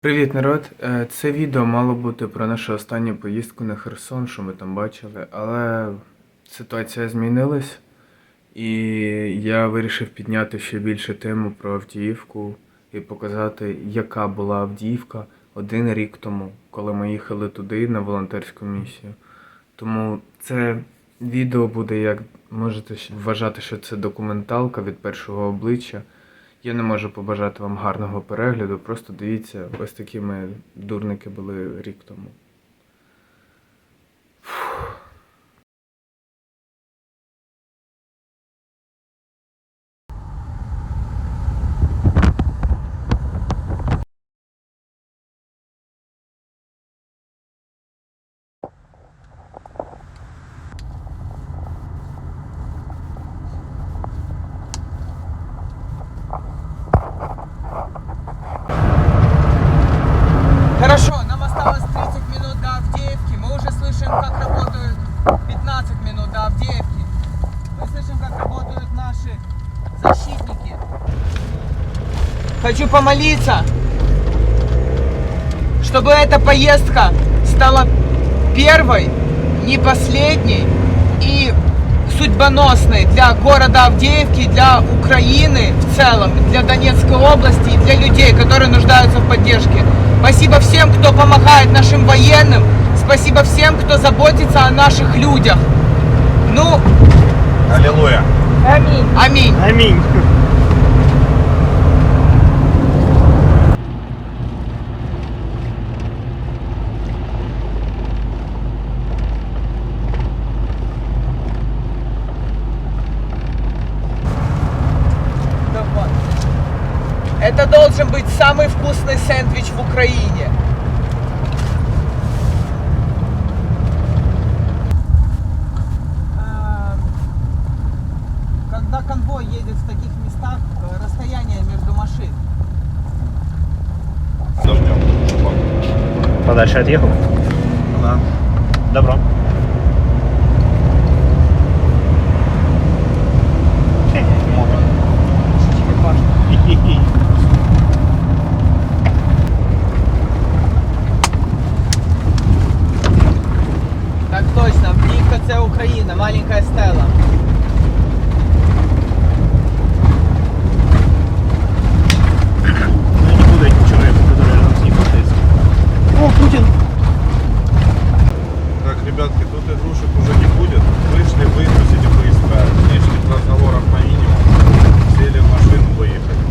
Привіт, народ! Е, Це відео мало бути про нашу останню поїздку на Херсон, що ми там бачили, але ситуація змінилась, і я вирішив підняти ще більше тему про Авдіївку і показати, яка була Авдіївка один рік тому, коли ми їхали туди на волонтерську місію. Тому це відео буде, як можете вважати, що це документалка від першого обличчя. Я не можу побажати вам гарного перегляду, просто дивіться, ось такі ми дурники були рік тому. Хочу помолиться, чтобы эта поездка стала первой, не последней и судьбоносной для города Авдеевки, для Украины в целом, для Донецкой области и для людей, которые нуждаются в поддержке. Спасибо всем, кто помогает нашим военным. Спасибо всем, кто заботится о наших людях. Ну, Аллилуйя. аминь. Аминь. Аминь. Это должен быть самый вкусный сэндвич в Украине. Эм, Когда конвой едет в таких местах, расстояние между машин. Дождем. Подальше отъехал? Да. Добро. Це Україна, маленька стела. Ну, не буду этим человеком, который рядом с ним находится. О, Путин! Так, ребятки, тут игрушек уже не будет. Вышли, выгрузили быстро. Внешних разговоров на минимум. Сели в машину, выехали.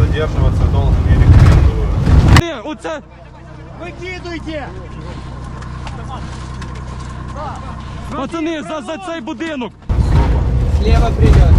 Задерживаться долго не рекомендую. Оце Выкидывайте! Пацани за, за цей будинок. Слева придет.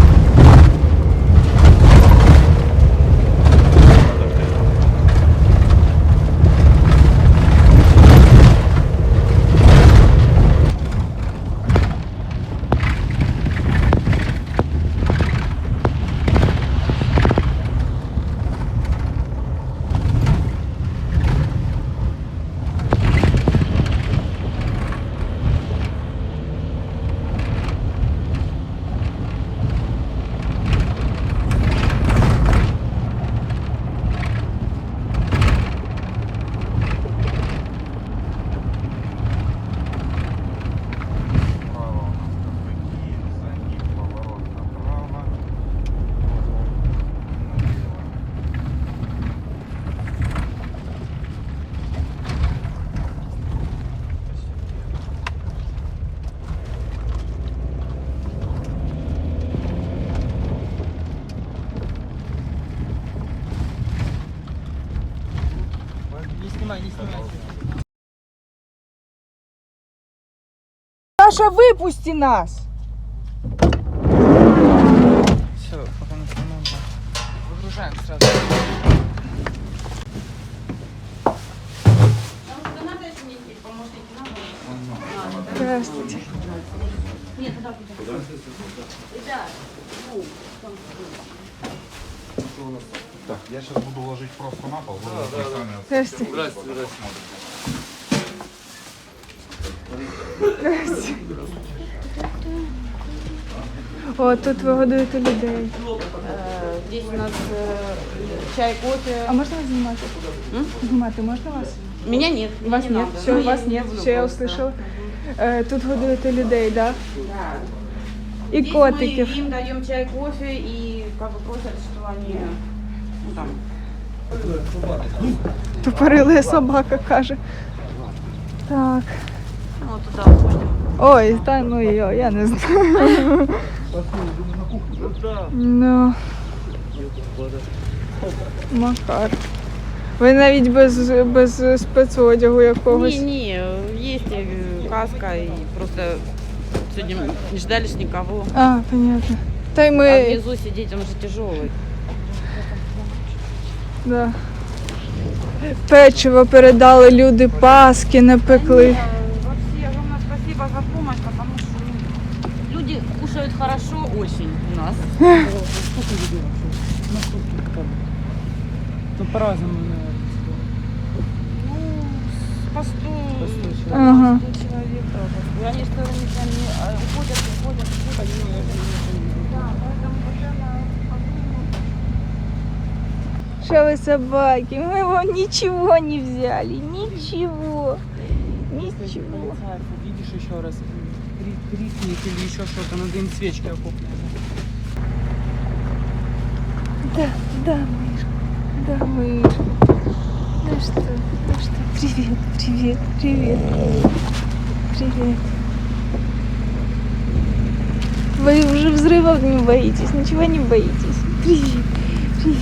Справа у нас КПК, за ним поворот направо. Налево. Не снимай, не снимай. Саша, выпусти нас! Все, пока не снимаем. да. Выгружаем сразу. Здравствуйте. Так, я сейчас буду ложить просто на пол. Да, да, да. Здравствуйте. Здравствуйте. О, тут ви годуєте людей. Здесь у нас э, чай, кофе. А можна вас знімати? Знімати можна вас? Меня нет. У вас не нет, надо. все, Ну, у вас я не нет, люблю все, я просто. услышала. Е, Тут годуєте людей, да? І Здесь котиків. мы им даем чай, кофе и как бы просят, что они ну, там, Тупорилая собака каже. Так. Туда ходим. Ой, та ну йо, я не знаю. Ну. Макар. Ви навіть без, без спецодягу якогось. Не, есть э, каска и просто сегодня не ждали ж никого. А, понятно. Та й А ми. внизу сидеть, он же тяжелый. Да. Печиво передали люди, паски напекли. Кушают хорошо очень у нас. Ну, по-разному, наверное. Ну, по 100, Ага. 100 человек. И они что они а, уходят, уходят, уходят. Да, поэтому Что вы собаки? Мы вам ничего не взяли. Ничего. Ничего. Увидишь еще раз, крикнет или еще что-то, надо им свечки окопные. Да, да, мышка. Да, мышка. Ну что, ну что, привет, привет, привет. Привет. Вы уже взрывов не боитесь, ничего не боитесь. Привет, привет.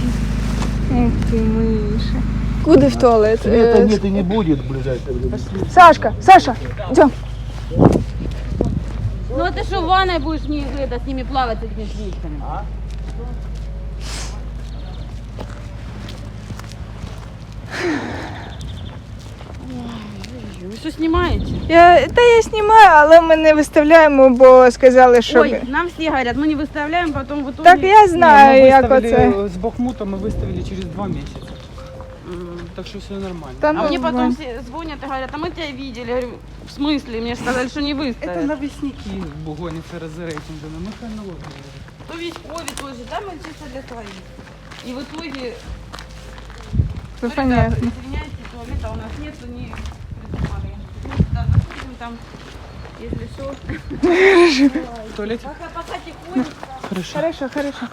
Эх ты, мыша. Куда в туалет? Э, нет и не будет в ближайшее время. Сашка, Саша, идем. Ну а ты что, в ванной будешь не, это, с ними плавать, с этими птичками? Ой, Вы что снимаете? Я, та я знімаю, але ми не виставляємо, бо сказали, що. Ой, нам все говорят, мы не выставляем, потом в итоге... Так я знаю, Не, мы як выставили оце. С Бахмута мы выставили через два месяца М. Так что все нормально. Та А ну, мне потом вон. все звонят и говорят, а мы тебя видели. Я говорю, в смысле? Мне же сказали, что не Это выставят. новостники гонятся за рейтингами. Мы хронологию. То військові теж, да, ми чисто для своїх. І в итоге, Це ну, понятно. ребята, извиняйте, туалета у нас нет, не придумали. Мы туда заходим, там, если что. В туалете? Пока, пока тихонько. Хорошо. Хорошо, хорошо.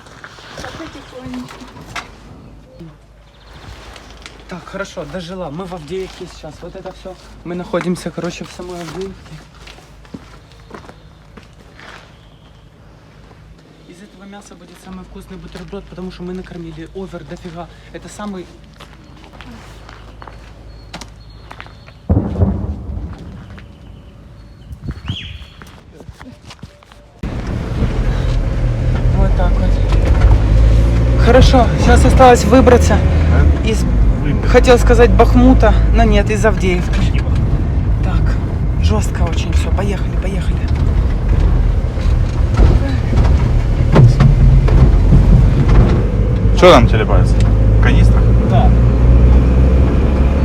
Так, хорошо, дожила. Мы в Авдеевке сейчас. Вот это все. Мы находимся, короче, в самой Авдеевке. Из этого мяса будет самый вкусный бутерброд, потому что мы накормили овер дофига. Это самый... Вот так вот. Хорошо, сейчас осталось выбраться из, хотел сказать Бахмута, но нет, из Авдеевки. Так, жестко очень все, поехали, поехали. Что там телепается? Канистра? Да.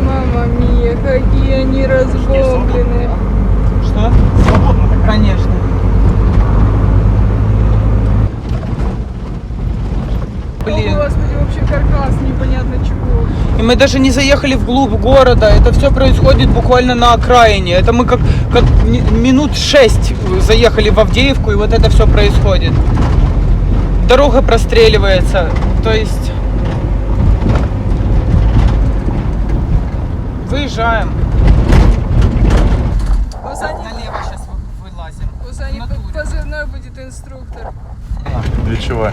Мама мия, какие они разбомбленные. Что? Конечно. О, Блин. Господи, вообще каркас непонятно чего. И мы даже не заехали вглубь города. Это все происходит буквально на окраине. Это мы как, как ми- минут шесть заехали в Авдеевку, и вот это все происходит. Дорога простреливается. То есть... Выезжаем. Налево сейчас вылазим. Натуре. позывной будет инструктор. Для чего?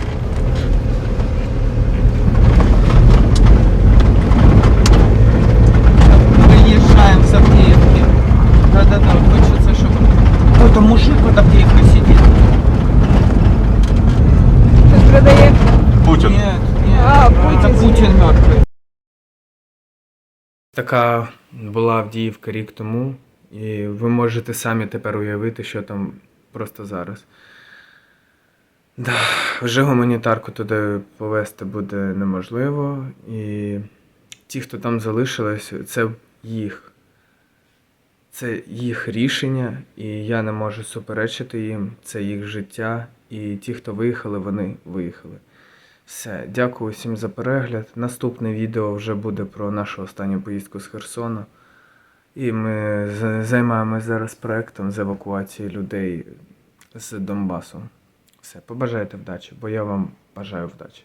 Така була Авдіївка рік тому, і ви можете самі тепер уявити, що там просто зараз. Да, вже гуманітарку туди повезти буде неможливо, і ті, хто там залишились, це їх. Це їх рішення, і я не можу суперечити їм, це їх життя, І ті, хто виїхали, вони виїхали. Все, дякую всім за перегляд. Наступне відео вже буде про нашу останню поїздку з Херсона. І ми займаємося зараз проектом з евакуації людей з Донбасу. Все, побажайте вдачі, бо я вам бажаю вдачі.